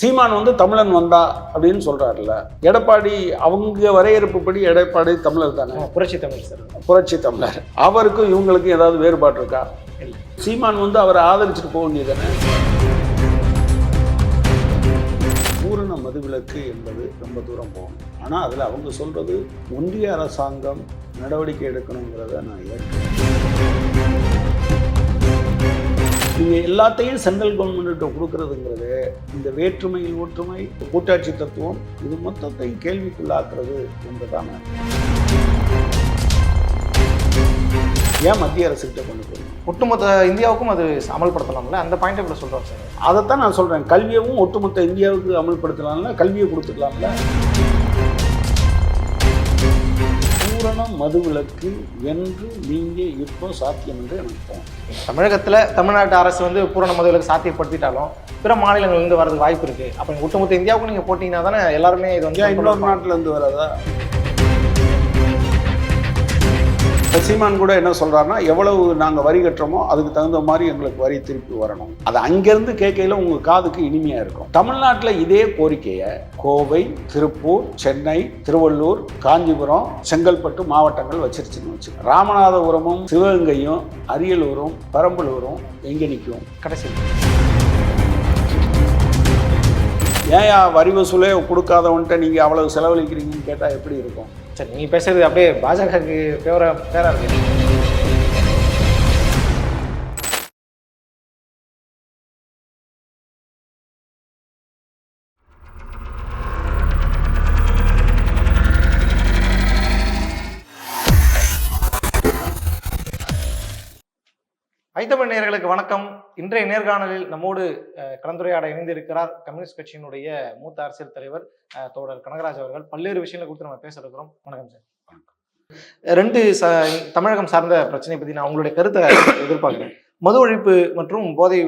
சீமான் வந்து தமிழன் வந்தா அப்படின்னு சொல்றாருல்ல. எடப்பாடி அவங்க வரையறுப்புப்படி எடப்பாடி தமிழர் தானே? புரட்சி தமிழ் சார். புரட்சி தமிழர். அவருக்கும் இவங்களுக்கும் ஏதாவது வேறுபாடு இருக்கா? சீமான் வந்து அவரை ஆதரிச்சுட்டு போக வேண்டியதானே பூரண மதுவிலக்கு என்பது ரொம்ப தூரம் போகும். ஆனால் அதில் அவங்க சொல்றது ஒன்றிய அரசாங்கம் நடவடிக்கை எடுக்கணுங்கிறத நான் ஏற்கிறேன். நீங்கள் எல்லாத்தையும் சென்ட்ரல் கவர்மெண்ட்ட கொடுக்கறதுங்கிறது இந்த வேற்றுமையில் ஒற்றுமை கூட்டாட்சி தத்துவம் இது மொத்தத்தை கேள்விக்குள்ளாக்குறது என்பதுதான். நான் ஏன் மத்திய அரசுகிட்ட கொண்டு போகணும் ஒட்டுமொத்த இந்தியாவுக்கும் அது அமல்படுத்தலாம்ல? அந்த பாயிண்ட் எப்படி சொல்றோம் சார். அதைத்தான் நான் சொல்கிறேன் கல்வியவும் ஒட்டுமொத்த இந்தியாவுக்கு அமல்படுத்தலாம்ல கல்வியை கொடுத்துக்கலாம்ல. பூரண மதுவிலக்கு என்று நீங்கள் இப்போ சாத்தியம் என்று எனக்கு தோணும். தமிழகத்துல தமிழ்நாட்டு அரசு வந்து பூரண மதுவிலக்கு சாத்தியப்படுத்திட்டாலும் பிற மாநிலங்கள்ல இருந்து வரதுக்கு வாய்ப்பு இருக்கு. அப்ப நீங்க ஒட்டுமொத்த இந்தியாவுக்கும் நீங்க போட்டீங்கன்னா தானே எல்லாருமே இது வந்து இன்னொரு நாட்டுல இருந்து வராதா? இப்ப சீமான் கூட என்ன சொல்கிறாருன்னா எவ்வளவு நாங்கள் வரி கட்டுறோமோ அதுக்கு தகுந்த மாதிரி எங்களுக்கு வரி திருப்பி வரணும். அது அங்கேருந்து கேட்கையில் உங்கள் காதுக்கு இனிமையாக இருக்கும். தமிழ்நாட்டில் இதே கோரிக்கையை கோவை திருப்பூர் சென்னை திருவள்ளூர் காஞ்சிபுரம் செங்கல்பட்டு மாவட்டங்கள் வச்சிருச்சுன்னு வச்சு ராமநாதபுரமும் சிவகங்கையும் அரியலூரும் பெரம்பலூரும் எங்கே நிற்கும் கடைசி ஏன் வரி வசூலே கொடுக்காதவன்ட்ட நீங்கள் அவ்வளவு செலவழிக்கிறீங்கன்னு கேட்டால் எப்படி இருக்கும்? சரி நீங்கள் பேசுறது அப்படியே பாஜகவுக்கு பேர பேரா இருக்கு. ஐத்தமிழ் நேயர்களுக்கு வணக்கம். இன்றைய நேர்காணலில் நம்மோடு கலந்துரையாட இணைந்திருக்கிறார் கம்யூனிஸ்ட் கட்சியினுடைய மூத்த அரசியல் தலைவர் தோழர் கனகராஜ் அவர்கள். பல்வேறு விஷயங்களை குறித்து நம்ம பேச இருக்கிறோம். வணக்கம் சார். ரெண்டு ச தமிழகம் சார்ந்த பிரச்சனை பத்தி நான் உங்களுடைய கருத்தை எதிர்பார்க்கிறேன். மது ஒழிப்பு மற்றும் போதை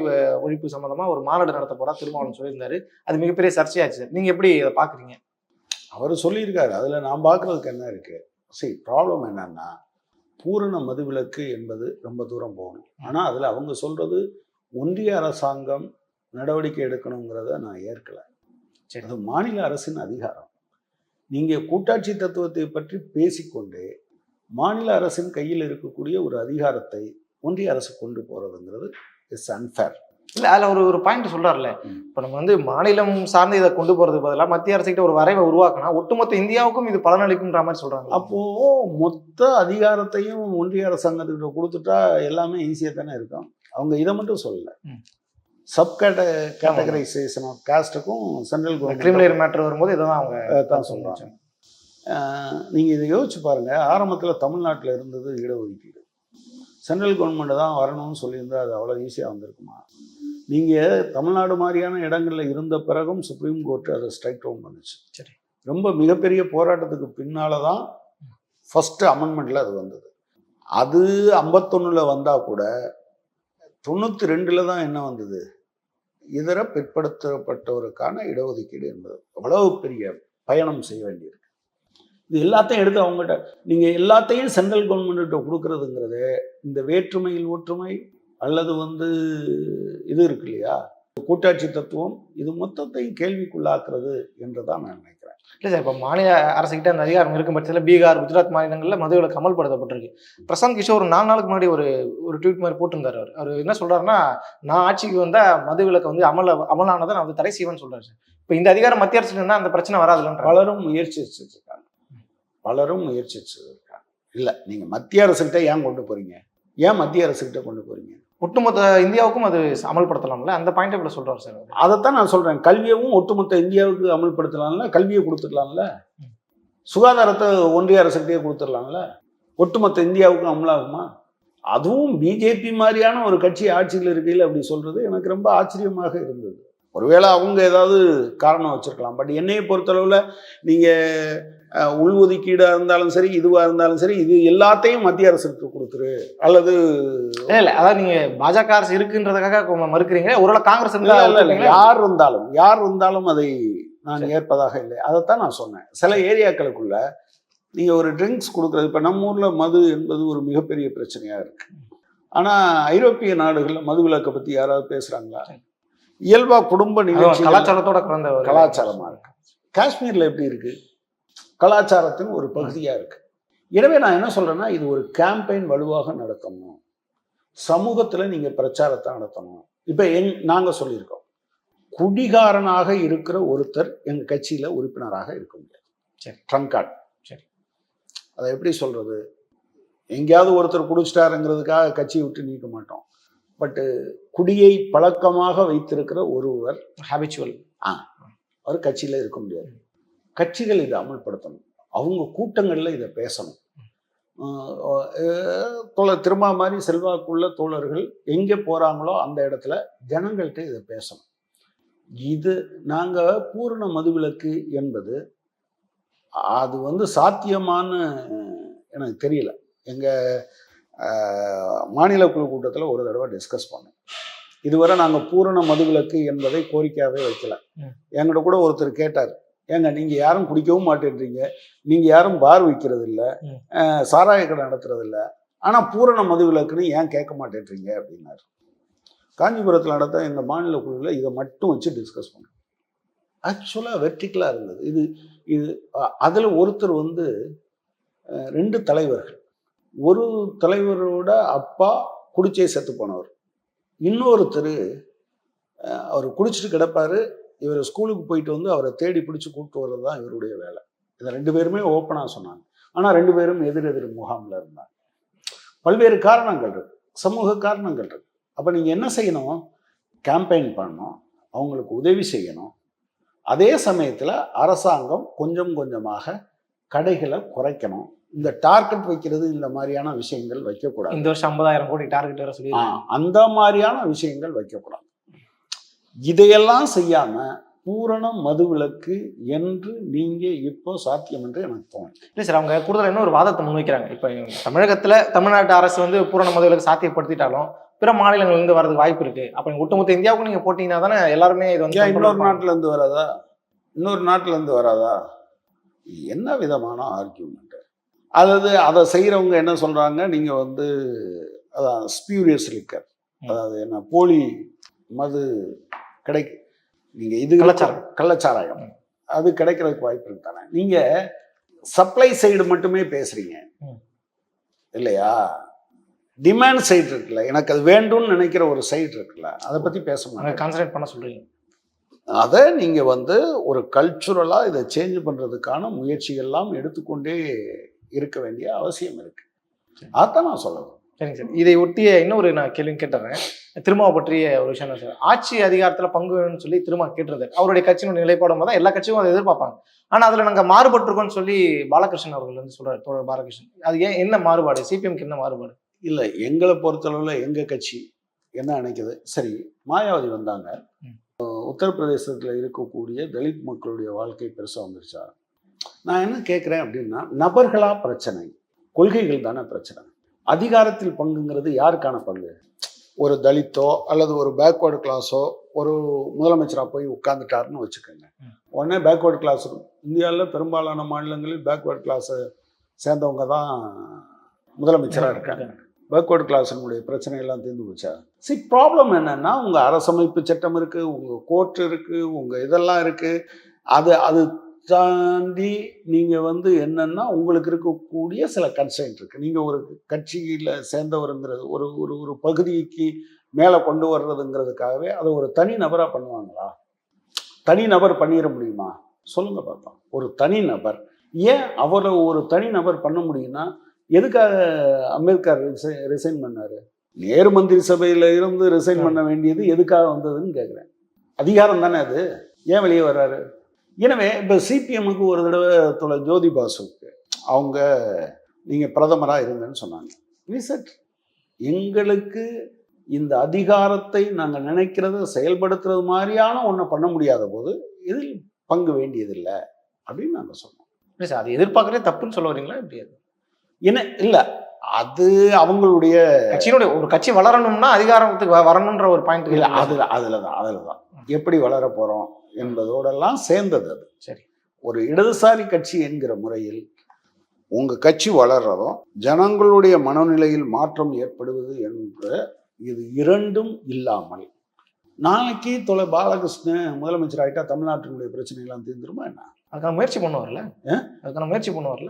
ஒழிப்பு சம்பந்தமா ஒரு மாநாடு நடத்த போறா திருமாவளவன் சொல்லியிருந்தாரு. அது மிகப்பெரிய சர்ச்சையாச்சு சார். நீங்க எப்படி அதை பாக்குறீங்க? அவர் சொல்லியிருக்காரு. அதில் நான் பார்க்குறதுக்கு என்ன இருக்கு? சரி ப்ராப்ளம் என்னன்னா பூரண மதுவிலக்கு என்பது ரொம்ப தூரம் போகணும். ஆனால் அதில் அவங்க சொல்றது ஒன்றிய அரசாங்கம் நடவடிக்கை எடுக்கணுங்கிறத நான் ஏற்கலை. சரி. அது மாநில அரசின் அதிகாரம். நீங்கள் கூட்டாட்சி தத்துவத்தை பற்றி பேசிக்கொண்டே மாநில அரசின் கையில் இருக்கக்கூடிய ஒரு அதிகாரத்தை ஒன்றிய அரசு கொண்டு போகிறதுங்கிறது இட்ஸ் அன்ஃபேர் இல்ல அதுல ஒரு ஒரு பாயிண்ட் சொல்றாருல்ல. ம். இப்ப நம்ம வந்து மாநிலம் சார்ந்து இதை கொண்டு போறதுக்கு பதிலாக மத்திய அரசுகிட்ட ஒரு வரைவை உருவாக்கினா ஒட்டுமொத்த இந்தியாவுக்கும் இது பலனளிக்கும்ன்ற மாதிரி சொல்றாங்க. அப்போ மொத்த அதிகாரத்தையும் ஒன்றிய அரசாங்கத்துக்கிட்ட கொடுத்துட்டா எல்லாமே ஈஸியாக தானே இருக்கும். அவங்க இதை மட்டும் சொல்லல. சப் கேட்ட கேட்டகரைசேஷன் ஆஃப் காஸ்ட்டுக்கும் சென்ட்ரல் கவர்மெண்ட் கிரிமினல் மேட்டர் வரும்போது இதை தான் அவங்க தான் சொல்றாங்க. நீங்கள் இதை யோசிச்சு பாருங்க. ஆரம்பத்தில் தமிழ்நாட்டில் இருந்தது இடஒதுக்கீடு. சென்ட்ரல் கவர்மெண்ட் தான் வரணும்னு சொல்லியிருந்தா அது அவ்வளோ ஈஸியாக வந்திருக்குமா? நீங்கள் தமிழ்நாடு மாதிரியான இடங்களில் இருந்த பிறகும் சுப்ரீம் கோர்ட் அதை ஸ்ட்ரைக் டவுன் பண்ணுச்சு. சரி. ரொம்ப மிகப்பெரிய போராட்டத்துக்கு பின்னால தான் ஃபஸ்ட்டு அமெண்ட்மெண்ட்டில் அது வந்தது. அது ஐம்பத்தொன்னில் வந்தால் கூட தொண்ணூற்றி ரெண்டில் தான் என்ன வந்தது? இதர பிற்படுத்தப்பட்டவருக்கான இடஒதுக்கீடு என்பது. அவ்வளவு பெரிய பயணம் செய்ய வேண்டியிருக்கு. இது எல்லாத்தையும் எடுத்து அவங்ககிட்ட நீங்கள் எல்லாத்தையும் சென்ட்ரல் கவர்மெண்ட்ட கொடுக்கறதுங்கிறது இந்த வேற்றுமையில் ஒற்றுமை அல்லது வந்து இது இருக்கு இல்லையா? கூட்டாட்சி தத்துவம் இது மொத்தத்தையும் கேள்விக்குள்ளாக்குறது என்று தான் நான் நினைக்கிறேன். இல்ல சார் இப்ப மாநில அரசுகிட்ட அந்த அதிகாரம் இருக்கும் பட்சத்தில் பீகார் குஜராத் மாநிலங்கள்ல மதுவிலக்கு அமல்படுத்தப்பட்டிருக்கு பிரசாந்த் கிஷோர் ஒரு நாலு நாளுக்கு முன்னாடி ஒரு ஒரு ட்வீட் மாதிரி போட்டிருந்தாரு அவர். அவர் என்ன சொல்றாருன்னா நான் ஆட்சிக்கு வந்தா மதுவிலக்கு வந்து அமல அமலானதை நான் வந்து தடை செய்வேன்னு சொல்றாரு சார். இப்போ இந்த அதிகாரம் மத்திய அரசுல இருந்தா அந்த பிரச்சனை வராதுலன்ற பலரும் முயற்சிச்சிருக்காங்க பலரும் முயற்சிச்சிருக்காங்க. இல்லை நீங்கள் மத்திய அரசுகிட்ட ஏன் கொண்டு போறீங்க? ஏன் மத்திய அரசுகிட்ட கொண்டு போறீங்க? ஒட்டுமொத்த இந்தியாவுக்கும் அது அமல்படுத்தலாம்ல? அந்த பாயிண்ட் எப்படி சொல்றாரு சார்? அதைத்தான் நான் சொல்றேன். கல்வியவும் ஒட்டுமொத்த இந்தியாவுக்கு அமல்படுத்தலாம்ல? கல்வியை கொடுத்துடலாம்ல. சுகாதாரத்தை ஒன்றிய அரசுகிட்டே கொடுத்துடலாம்ல? ஒட்டுமொத்த இந்தியாவுக்கும் அமலாகுமா? அதுவும் பிஜேபி மாதிரியான ஒரு கட்சி ஆட்சியில் இருக்கையில் அப்படி சொல்றது எனக்கு ரொம்ப ஆச்சரியமாக இருந்தது. ஒருவேளை அவங்க ஏதாவது காரணம் வச்சிருக்கலாம். பட் என்னையை பொறுத்தளவில் நீங்கள் உள்ஒதுக்கீடாக இருந்தாலும் சரி இதுவாக இருந்தாலும் சரி இது எல்லாத்தையும் மத்திய அரசுக்கு கொடுத்துரு அல்லது இல்ல இல்ல அதாவது நீங்க பாஜக அரசு இருக்குன்றதுக்காக மறுக்கிறீங்க ஒருவேளை காங்கிரஸ் இருந்தா இல்ல, இல்ல, இல்ல. ஒத்துப்பீங்களா? யார் இருந்தாலும் யார் இருந்தாலும் அதை நான் ஏற்பதாக இல்லை. அதைத்தான் நான் சொன்னேன். சில ஏரியாக்களுக்குள்ள நீங்க ஒரு ட்ரிங்க்ஸ் கொடுக்குறது இப்ப நம்ம ஊர்ல மது என்பது ஒரு மிகப்பெரிய பிரச்சனையா இருக்கு. ஆனா ஐரோப்பிய நாடுகள்ல மது விலக்கை பத்தி யாராவது பேசுறாங்களா? இயல்பா குடும்ப நிகழ்ச்சி கலாச்சாரத்தோட கலந்த ஒரு கலாச்சாரமா இருக்கு. காஷ்மீர்ல எப்படி இருக்கு? கலாச்சாரத்தின் ஒரு பகுதியா இருக்கு. எனவே நான் என்ன சொல்றேன்னா இது ஒரு கேம்பெயின் வலுவாக நடத்தணும். சமூகத்துல நீங்க பிரச்சாரத்தை நடத்தணும். இப்ப எங் நாங்க சொல்லியிருக்கோம். குடிகாரனாக இருக்கிற ஒருத்தர் எங்க கட்சியில உறுப்பினராக இருக்க முடியாது. சரி. ட்ரங்க் கார்டு சரி. அதை எப்படி சொல்றது? எங்கேயாவது ஒருத்தர் குடிச்சிட்டாருங்கிறதுக்காக கட்சியை விட்டு நீக்க மாட்டோம். பட்டு குடியை பழக்கமாக வைத்திருக்கிற ஒருவர் ஹேபிச்சுவல் அவர் கட்சியில இருக்க முடியாது. கட்சிகள் இதை அமல்படுத்தணும். அவங்க கூட்டங்கள்ல இதை பேசணும். தோழர் திருமா மாதிரி செல்வாக்குள்ள தோழர்கள் எங்கே போறாங்களோ அந்த இடத்துல ஜனங்கள்கிட்ட இதை பேசணும். இது நாங்க பூரண மதுவிலக்கு என்பது அது வந்து சாத்தியமான எனக்கு தெரியல. எங்க ஆஹ், மாநில குழு கூட்டத்தில் ஒரு தடவை டிஸ்கஸ் பண்ணோம். இதுவரை நாங்கள் பூரண மதுவிலக்கு என்பதை கோரிக்கையாகவே வைக்கல. என்கிட்ட கூட ஒருத்தர் கேட்டார். ஏங்க நீங்கள் யாரும் குடிக்கவும் மாட்டேன்றீங்க. நீங்கள் யாரும் பார் வைக்கிறது இல்லை. சாராய கடை நடத்துறது இல்லை ஆனால் பூரண மதுவிலக்குன்னு ஏன் கேட்க மாட்டேன்றீங்க? அப்படின்னாரு. காஞ்சிபுரத்தில் நடத்த எங்கள் மாநில குழுவில் இதை மட்டும் வச்சு டிஸ்கஸ் பண்ணோம் ஆக்சுவலாக வெர்டிக்கலாக இருந்தது. இது இது அதில் ஒருத்தர் வந்து ரெண்டு தலைவர்கள். ஒரு தலைவரோட அப்பா குடிச்சே செத்து போனவர். இன்னொருத்தர் அவர் குடிச்சிட்டு கிடப்பாரு. இவர் ஸ்கூலுக்கு போயிட்டு வந்து அவரை தேடி பிடிச்சி கூப்பிட்டு வர்றது தான் இவருடைய வேலை. இதை ரெண்டு பேருமே ஓப்பனாக சொன்னாங்க. ஆனால் ரெண்டு பேரும் எதிர் எதிர் முகாமில் இருந்தாங்க. பல்வேறு காரணங்கள் இருக்கு. சமூக காரணங்கள் இருக்கு. அப்போ நீங்கள் என்ன செய்யணும்? கேம்பெயின் பண்ணணும். அவங்களுக்கு உதவி செய்யணும். அதே சமயத்தில் அரசாங்கம் கொஞ்சம் கொஞ்சமாக கடைகளை குறைக்கணும். இந்த டார்கெட் வைக்கிறது இந்த மாதிரியான விஷயங்கள் வைக்கக்கூடாது. இந்த வருஷம் ஐம்பதாயிரம் கோடி டார்கெட் வர சொல்லி அந்த மாதிரியான விஷயங்கள் வைக்கக்கூடாது. இதையெல்லாம் செய்யாம பூரண மதுவிலக்கு என்று நீங்க இப்போ சாத்தியம் என்று எனக்கு தோணும் இல்லை சார் அவங்க கூடுதல் இன்னொரு வாதத்தை முன்வைக்கிறாங்க. இப்போ தமிழகத்துல தமிழ்நாட்டு அரசு வந்து பூரண மதுவிலக்கு சாத்தியப்படுத்திட்டாலும் பிற மாநிலங்கள்ல இருந்து வரதுக்கு வாய்ப்பு இருக்கு. அப்ப ஒட்டுமொத்த இந்தியாவுக்கு நீங்க போட்டீங்கன்னா தானே எல்லாருமே இது வந்து இன்னொரு. நாட்டுல இருந்து வராதா? இன்னொரு நாட்டுல இருந்து வராதா? என்ன விதமான ஆர்கியூமெண்ட் அதாவது அதை செய்யறவங்க என்ன சொல்றாங்க? நீங்க வந்து அதான் ஸ்பியூரியஸ் லிக்கர் அதாவது என்ன போலி மது கிடைக்கு. நீங்க இது கள்ளச்சாராயம். கள்ளச்சாராயம். அது கிடைக்கிறதுக்கு வாய்ப்பு இருக்கு தானே. நீங்க சப்ளை சைடு மட்டுமே பேசுறீங்க. ம். இல்லையா? டிமாண்ட் சைடு இருக்குல்ல. எனக்கு அது வேண்டும்னு நினைக்கிற ஒரு சைடு இருக்குல்ல. அதை பத்தி பேச மாட்டேன். கான்சன்ட்ரேட் பண்ண சொல்றீங்க. அதை நீங்க வந்து ஒரு கல்ச்சுரலா இதை சேஞ்ச் பண்றதுக்கான முயற்சிகள்லாம் எடுத்துக்கொண்டே இருக்க வேண்டிய அவசியம் இருக்கு. அதான் நான் சொல்லணும். சரிங்க சார். இதை ஒட்டிய இன்னொரு நான் கேள்வி கேட்டுறேன். திருமாவை பற்றிய ஒரு விஷயம் தான் சார்? ஆட்சி அதிகாரத்துல பங்கு வேணும்னு சொல்லி திருமா கேட்டிருந்தார். அவருடைய கட்சியினுடைய நிலைப்பாடும் தான் எல்லா கட்சியும் அதை எதிர்பார்ப்பாங்க. ஆனா அதுல நாங்க மாறுபட்டிருக்கோம்னு சொல்லி பாலகிருஷ்ணன் அவர்கள் வந்து சொல்றாரு தோழர் பாலகிருஷ்ணன். அது ஏன் என்ன மாறுபாடு? சிபிஎம்க்கு என்ன மாறுபாடு? இல்ல எங்களை பொறுத்தளவுல எங்க கட்சி என்ன நினைக்குது சரி மாயாவதி வந்தாங்க. உத்தரப்பிரதேசத்துல இருக்கக்கூடிய தலித் மக்களுடைய வாழ்க்கை பெருசா வந்துருச்சா? நான் என்ன கேட்குறேன் அப்படின்னா நபர்களா பிரச்சனை. கொள்கைகள் தானே பிரச்சனை. அதிகாரத்தில் பங்குங்கிறது யாருக்கான பங்கு? ஒரு தலித்தோ அல்லது ஒரு பேக்வேர்டு கிளாஸோ ஒரு முதலமைச்சராக போய் உட்கார்ந்துட்டாருன்னு வச்சுக்கோங்க. உடனே பேக்வேர்டு கிளாஸ் இந்தியாவில் பெரும்பாலான மாநிலங்களில் பேக்வேர்டு கிளாஸை சேர்ந்தவங்க தான் முதலமைச்சராக இருக்காங்க. பேக்வேர்டு கிளாஸினுடைய பிரச்சனை எல்லாம் தீர்ந்து போச்சா? சி ப்ராப்ளம் என்னன்னா உங்க அரசமைப்பு சட்டம் இருக்கு உங்க கோர்ட் இருக்கு உங்க இதெல்லாம் இருக்கு. அது அது தாண்டி நீங்க வந்து என்னன்னா உங்களுக்கு இருக்கக்கூடிய சில கன்சைன்ட் இருக்கு. நீங்க ஒரு கட்சியில சேர்ந்தவருங்கிறது ஒரு ஒரு ஒரு பகுதிக்கு மேலே கொண்டு வர்றதுங்கிறதுக்காகவே அதை ஒரு தனி நபரா பண்ணுவாங்களா? தனி நபர் பண்ணிட முடியுமா? சொல்லுங்க பார்ப்போம். ஒரு தனி நபர். ஏன் அவரை ஒரு தனி நபர் பண்ண முடியும்னா எதுக்காக அம்பேத்கர் ரிசைன் பண்ணாரு? நேரு மந்திரி சபையில இருந்து ரிசைன் பண்ண வேண்டியது எதுக்காக வந்ததுன்னு கேட்குறேன் அதிகாரம் தானே அது? ஏன் வெளியே வர்றாரு? எனவே இப்போ சிபிஎம்முக்கு ஒரு தடவை தொலை ஜோதி பாசுக்கு அவங்க நீங்கள் பிரதமராக இருங்கன்னு சொன்னாங்க. விசட் எங்களுக்கு இந்த அதிகாரத்தை நாங்கள் நினைக்கிறத செயல்படுத்துறது மாதிரியான ஒன்றை பண்ண முடியாத போது இதில் பங்கு வேண்டியதில்லை அப்படின்னு நாங்கள் சொன்னோம். இல்லை சார் அது எதிர்பார்க்கறதே தப்புன்னு சொல்ல வரீங்களா எப்படி? அது என்ன இல்லை அது அவங்களுடைய கட்சியினுடைய ஒரு கட்சி வளரணும்னா அதிகாரத்துக்கு வ- வரணும்ன்ற ஒரு பாயிண்ட் இல்லை அதில் அதில் தான் அதில் தான் எப்படி வளர போகிறோம் என்பதோடெல்லாம் சேர்ந்தது அது. சரி. ஒரு இடதுசாரி கட்சி என்கிற முறையில் உங்க கட்சி வளர்றதும் ஜனங்களுடைய மனநிலையில் மாற்றம் ஏற்படுவது என்ற இது இரண்டும் இல்லாமல் நாளைக்கு தொலை பாலகிருஷ்ணன் முதலமைச்சர் ஆகிட்டா தமிழ்நாட்டினுடைய பிரச்சனையெல்லாம் தீர்ந்துருமா என்ன? அதுக்கான முயற்சி பண்ணுவார்ல? அதுக்கான முயற்சி பண்ணுவார்ல?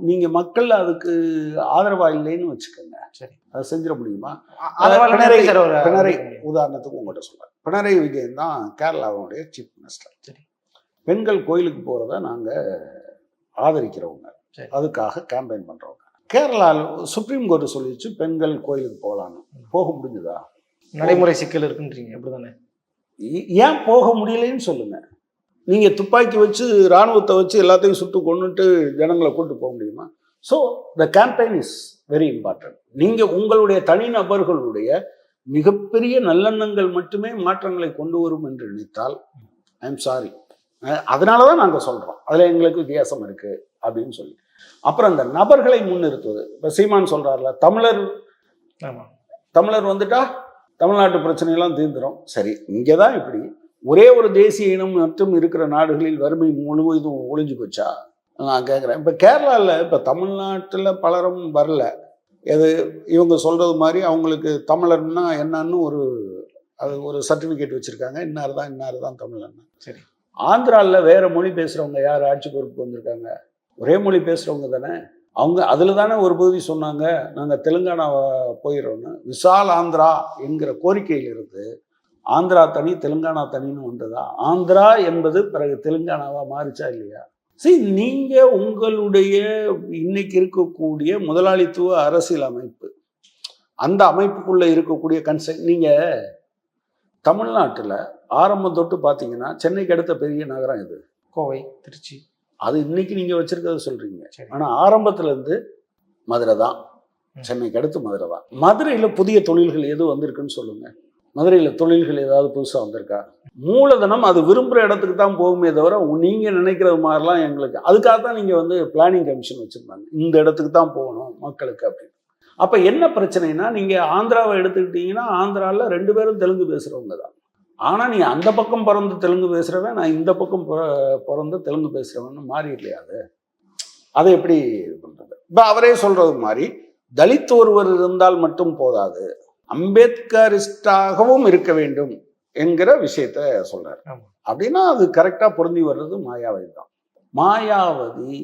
நீங்க மக்கள் அதுக்கு ஆதரவா இல்லைன்னு வச்சுக்கோங்க. சரி. அதை செஞ்சிட முடியுமா? பினராயி உதாரணத்துக்கு உங்கள்கிட்ட சொல்றேன். பினராயி விஜயன் தான் கேரளாவுடைய சீஃப் மினிஸ்டர் சரி. பெண்கள் கோயிலுக்கு போறத நாங்க ஆதரிக்கிறவங்க. அதுக்காக கேம்பெயின் பண்றவங்க. கேரளாவில் சுப்ரீம் கோர்ட் சொல்லிச்சு பெண்கள் கோயிலுக்கு போகலான்னு. போக முடிஞ்சுதா? நடைமுறை சிக்கல் இருக்குன்றீங்க அப்படிதானே ஏன் போக முடியலைன்னு சொல்லுங்க. நீங்க துப்பாக்கி வச்சு ராணுவத்தை வச்சு எல்லாத்தையும் சுட்டு கொண்டுட்டு ஜனங்களை கூட்டு போக முடியுமா? So the campaign is very important நீங்க உங்களுடைய தனிநபர்களுடைய மிகப்பெரிய நல்லெண்ணங்கள் மட்டுமே மாற்றங்களை கொண்டு வரும் என்று நினைத்தால் ஐ எம் சாரி அதனால தான் நாங்கள் சொல்கிறோம் அதில் எங்களுக்கு வித்தியாசம் இருக்கு அப்படின்னு சொல்லி. அப்புறம் அந்த நபர்களை முன்னிறுத்துவது. இப்போ சீமான் சொல்றாருல தமிழர் தமிழர் வந்துட்டா தமிழ்நாட்டு பிரச்சனையெல்லாம் தீர்ந்துரும். சரி இங்கே தான் இப்படி. ஒரே ஒரு தேசிய இனம் மட்டும் இருக்கிற நாடுகளில் வறுமை முழுவதும் ஒளிஞ்சு போச்சா? நான் கேட்குறேன் இப்போ கேரளாவில் இப்போ தமிழ்நாட்டில் பலரும் வரல. எது இவங்க சொல்கிறது மாதிரி அவங்களுக்கு தமிழர்னா என்னன்னு ஒரு அது ஒரு சர்டிஃபிகேட் வச்சுருக்காங்க. இன்னார் தான் இன்னார் தான் தமிழன் சரி. ஆந்திராவில் வேற மொழி பேசுகிறவங்க யார் ஆட்சி பொறுப்புக்கு வந்திருக்காங்க? ஒரே மொழி பேசுகிறவங்க தானே? அவங்க அதில் தானே ஒரு பகுதி சொன்னாங்க நாங்கள் தெலுங்கானா போயிடுறோன்னு விசால் ஆந்திரா என்கிற கோரிக்கையில் இருந்து ஆந்திரா தனி தெலுங்கானா தனின்னு வந்ததா? ஆந்திரா என்பது பிறகு தெலுங்கானாவா மாறிச்சா இல்லையா? சரி நீங்க உங்களுடைய இன்னைக்கு இருக்கக்கூடிய முதலாளித்துவ அரசியல் அமைப்பு அந்த அமைப்புக்குள்ள இருக்கக்கூடிய கன்செப்ட் நீங்க தமிழ்நாட்டில் ஆரம்பம் தொட்டு பார்த்தீங்கன்னா சென்னைக்கு அடுத்த பெரிய நகரம் இது கோவை திருச்சி. அது இன்னைக்கு நீங்க வச்சிருக்கிறத சொல்றீங்க. சரி. ஆனா ஆரம்பத்துல இருந்து மதுரை தான். சென்னைக்கு அடுத்து மதுரை தான். மதுரையில புதிய தொழில்கள் எது வந்திருக்குன்னு சொல்லுங்க. மதுரையில் தொழில்கள் ஏதாவது புதுசாக வந்திருக்கா? மூலதனம் அது விரும்புகிற இடத்துக்கு தான் போகுமே தவிர உ- நினைக்கிறது மாதிரிலாம் எங்களுக்கு அதுக்காக தான் நீங்கள் வந்து பிளானிங் கமிஷன் வச்சிருந்தாங்க. இந்த இடத்துக்கு தான் போகணும் மக்களுக்கு அப்படின்னு. அப்போ என்ன பிரச்சனைனா நீங்கள் ஆந்திராவை எடுத்துக்கிட்டீங்கன்னா ஆந்திராவில் ரெண்டு பேரும் தெலுங்கு பேசுகிறவங்க தான். ஆனால் நீ அந்த பக்கம் பிறந்து தெலுங்கு பேசுகிறவன் நான் இந்த பக்கம் பிற- பிறந்து தெலுங்கு பேசுகிறவன்னு மாறி இல்லையா அது? அதை எப்படி இது இப்போ அவரே சொல்கிறது மாதிரி தலித் ஒருவர் இருந்தால் மட்டும் போதாது. அம்பேத்கரிஸ்டாகவும் இருக்க வேண்டும் என்கிற விஷயத்த சொல்றாரு. அப்படின்னா அது கரெக்டா பொருந்தி வர்றது மாயாவதி தான். மாயாவதி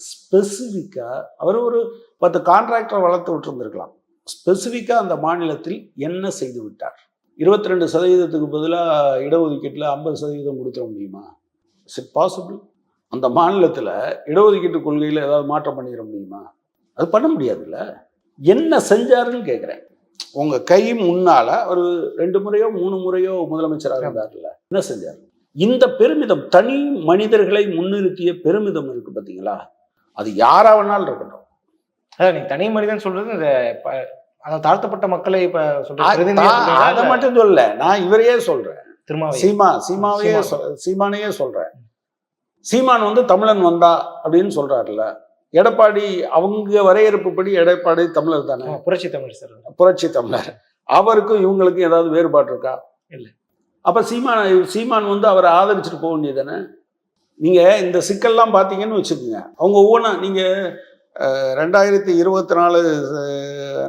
ஸ்பெசிஃபிக்கா அவர் ஒரு பத்து கான்ட்ராக்டரை வளர்த்து விட்டுருந்துருக்கலாம். ஸ்பெசிஃபிக்கா அந்த மாநிலத்தில் என்ன செய்து விட்டார்? இருபத்தி ரெண்டு சதவீதத்துக்கு பதிலாக இடஒதுக்கீட்டில் ஐம்பது சதவீதம் கொடுத்துட முடியுமா? இஸ் இட் பாசிபிள் அந்த மாநிலத்தில் இடஒதுக்கீட்டு கொள்கையில் ஏதாவது மாற்றம் பண்ணிட முடியுமா? அது பண்ண முடியாதுல்ல? என்ன செஞ்சாருன்னு கேட்குறேன் உங்கள் கை முன்னால ஒரு ரெண்டு முறையோ மூணு முறையோ முதலமைச்சராக இருந்தார்ல என்ன செஞ்சார்? இந்த பெருமிதம் தனி மனிதர்களை முன்னிறுத்திய பெருமிதம் இருக்கு பார்த்தீங்களா அது யாரா வேணாலும் இருக்கட்டும். அதான் நீங்க தனி மனிதன் சொல்றது இந்த அதாவது தாழ்த்தப்பட்ட மக்களை இப்ப சொல்றீங்களா? அதை மட்டும் சொல்ல நான் இவரையே சொல்றேன். சீமா சீமாவையே சீமானையே சொல்றேன். சீமான் வந்து தமிழன் வந்தா அப்படின்னு சொல்றாருல்ல. எடப்பாடி அவங்க வரையறுப்புப்படி எடப்பாடி தமிழர் தானே? புரட்சி தமிழ் சார் புரட்சி தமிழர். அவருக்கும் இவங்களுக்கும் ஏதாவது வேறுபாடு இருக்கா? இல்ல. அப்ப சீமான் சீமான் வந்து அவரை ஆதரிச்சுட்டு போக வேண்டியதானே நீங்க இந்த சிக்கல்லாம் பார்த்தீங்கன்னு வச்சுக்கோங்க. அவங்க ஒவ்வொன்றா நீங்க அஹ், ரெண்டாயிரத்தி இருபத்தி நாலு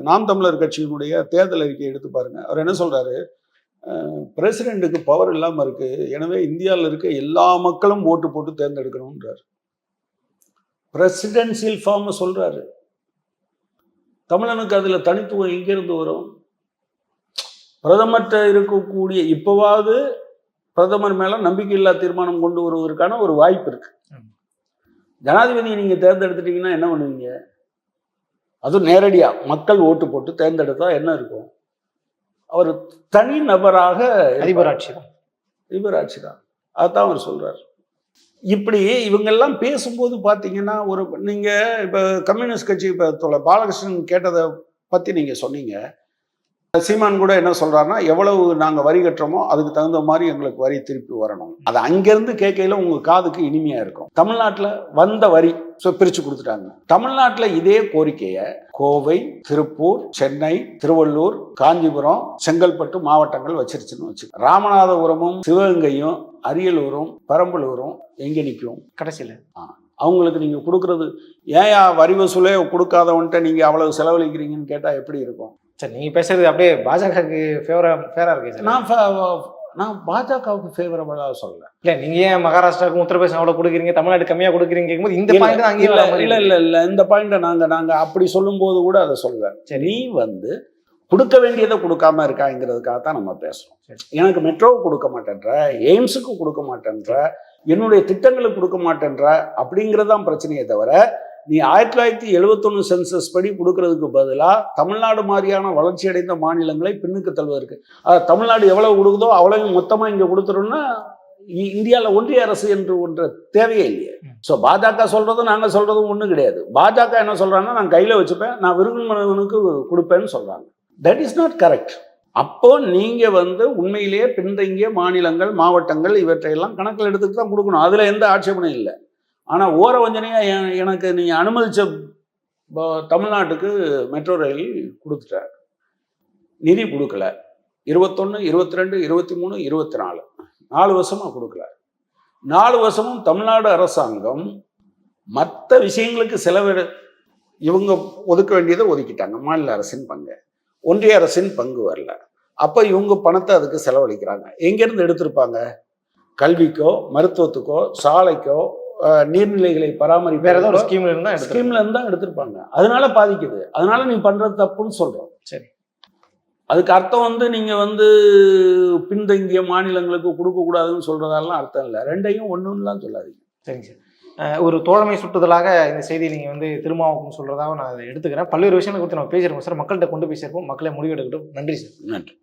நாம் தமிழர் கட்சியினுடைய தேர்தல் அறிக்கையை எடுத்து பாருங்க. அவர் என்ன சொல்றாரு? பிரசிடென்ட்டுக்கு பவர் இல்லாம இருக்கு. எனவே இந்தியாவில் இருக்க எல்லா மக்களும் ஓட்டு போட்டு தேர்ந்தெடுக்கணும்ன்றார். பிரசிடென்சியல் ஃபார்ம் சொல்றாரு. தமிழனுக்கு அதுல தனித்துவம் எங்கிருந்து வரும்? பிரதமர்கிட்ட இருக்கக்கூடிய இப்போவாவது பிரதமர் மேல நம்பிக்கையில்லா தீர்மானம் கொண்டு வருவதற்கான ஒரு வாய்ப்பு இருக்கு. ஆமா. ஜனாதிபதியை நீங்க தேர்ந்தெடுத்துட்டீங்கன்னா என்ன பண்ணுவீங்க? அதுவும் நேரடியா மக்கள் ஓட்டு போட்டு தேர்ந்தெடுத்தா என்ன இருக்கும்? அவர் தனி நபராக அதிபராட்சி தான். அதிபராட்சி தான். அதான் அவர் சொல்றார். இப்படி இவங்கெல்லாம் பேசும்போது பார்த்தீங்கன்னா ஒரு நீங்கள் இப்போ கம்யூனிஸ்ட் கட்சி இப்போ பாலகிருஷ்ணன் கேட்டதை பற்றி நீங்கள் சொன்னீங்க. சீமான் கூட என்ன சொல்றாருன்னா எவ்வளவு நாங்க வரி கட்டுறோமோ அதுக்கு தகுந்த மாதிரி எங்களுக்கு வரி திருப்பி வரணும். அது அங்கிருந்து கேட்கையில உங்க காதுக்கு இனிமையா இருக்கும். தமிழ்நாட்டுல வந்த வரி ஸோ பிரிச்சு கொடுத்துட்டாங்க. தமிழ்நாட்டுல இதே கோரிக்கையை கோவை திருப்பூர் சென்னை திருவள்ளூர் காஞ்சிபுரம் செங்கல்பட்டு மாவட்டங்கள் வச்சிருச்சுன்னு வச்சு ராமநாதபுரமும் சிவகங்கையும் அரியலூரும் பெரம்பலூரும் எங்க நிற்கும் கடைசியில. அவங்களுக்கு நீங்க கொடுக்கறது ஏயா வரி வசூலே கொடுக்காதவன்ட்ட நீங்க அவ்வளவு செலவழிக்கிறீங்கன்னு கேட்டா எப்படி இருக்கும்? சரி நீங்க பேசுறது அப்படியே பாஜகவுக்கு ஃபேவரா ஃபேரா இருக்கு சார் நான் நான் பாஜகவுக்கு ஃபேவரபிளாக சொல்லல இல்ல நீங்க ஏன் மகாராஷ்டிராவுக்கும் உத்தரப்பிரதேசம் அவ்வளவு கொடுக்குறீங்க தமிழ்நாடு கம்மியா கொடுக்குறீங்க கேட்கும்போது இந்த பாயிண்ட் தான் இல்ல இல்ல. இல்ல இல்ல இந்த பாயிண்ட நாங்க நாங்க அப்படி சொல்லும்போது கூட அதை சொல்வேன் சரி. நீ வந்து கொடுக்க வேண்டியதை கொடுக்காம இருக்காங்கிறதுக்காக தான் நம்ம பேசுறோம் சரி. எனக்கு மெட்ரோவுக்கு கொடுக்க மாட்டேன்ற எய்ம்ஸுக்கு கொடுக்க மாட்டேன்ற என்னுடைய திட்டங்களுக்கு கொடுக்க மாட்டேன்ற அப்படிங்கிறது தான் பிரச்சனையே தவிர நீ ஆயிரத்தி தொள்ளாயிரத்தி எழுபத்தொன்னு சென்சஸ் படி கொடுக்கறதுக்கு பதிலாக தமிழ்நாடு மாதிரியான வளர்ச்சி அடைந்த மாநிலங்களை பின்னுக்கு தள்ளுவதற்கு தமிழ்நாடு எவ்வளவு கொடுக்குதோ அவ்வளவு மொத்தமாக இங்கே கொடுத்துட்டோம்னா இந்தியாவில் ஒன்றிய அரசு என்று ஒன்று தேவையே இல்லையே. ஸோ பாஜக சொல்றதும் நாங்கள் சொல்றதும் ஒன்றும் கிடையாது. பாஜக என்ன சொல்றாங்கன்னா நான் கையில் வச்சுப்பேன் நான் விரும்பினவனுக்கு கொடுப்பேன்னு சொல்றாங்க. தட் இஸ் நாட் கரெக்ட் அப்போ நீங்க வந்து உண்மையிலேயே பின்தங்கிய மாநிலங்கள் மாவட்டங்கள் இவற்றையெல்லாம் கணக்கில் எடுத்துட்டு தான் கொடுக்கணும். அதுல எந்த ஆட்சேபனையும் இல்லை. ஆனால் ஓர வஞ்சனையாக எனக்கு நீங்கள் அனுமதிச்ச தமிழ்நாட்டுக்கு மெட்ரோ ரயில் கொடுத்துட்டார். நிதி கொடுக்கல. இருபத்தொன்று இருபத்தி ரெண்டு இருபத்தி மூணு இருபத்தி நாலு நாலு வருஷமாக கொடுக்கல. நாலு வருஷமும் தமிழ்நாடு அரசாங்கம் மற்ற விஷயங்களுக்கு செலவிட இவங்க ஒதுக்க வேண்டியதை ஒதுக்கிட்டாங்க. மாநில அரசின் பங்கு. ஒன்றிய அரசின் பங்கு வரல. அப்போ இவங்க பணத்தை அதுக்கு செலவழிக்கிறாங்க. எங்கேருந்து எடுத்திருப்பாங்க? கல்விக்கோ மருத்துவத்துக்கோ சாலைக்கோ நீர்நிலைகளை வேற ஏதோ ஒரு பராமரிப்பு ஸ்கீம்ல இருந்தா ஸ்கீம்ல இருந்து எடுத்திருப்பாங்க. அதனால பாதிக்குது. அதனால நீ பண்றது தப்புன்னு சொல்றோம். சரி. அதுக்கு அர்த்தம் வந்து நீங்க வந்து பின்தங்கிய மாநிலங்களுக்கு கொடுக்க கூடாதுன்னு சொல்றதெல்லாம் அர்த்தம் இல்லை. ரெண்டையும் ஒண்ணுன்னுலாம் சொல்லாதீங்க. சரிங்க சார். ஒரு தோழமை சுட்டுதலாக இந்த செய்தியை நீங்க வந்து திருமாவுக்கும் சொல்றதாக நான் அதை எடுத்துக்கிறேன். பல்வேறு விஷயங்களை குறித்து நம்ம பேசியிருக்கோம் சார். மக்கள்கிட்ட கொண்டு போய் சேர்ப்போம். மக்களை முடிவெடுக்கட்டும். நன்றி சார். நன்றி.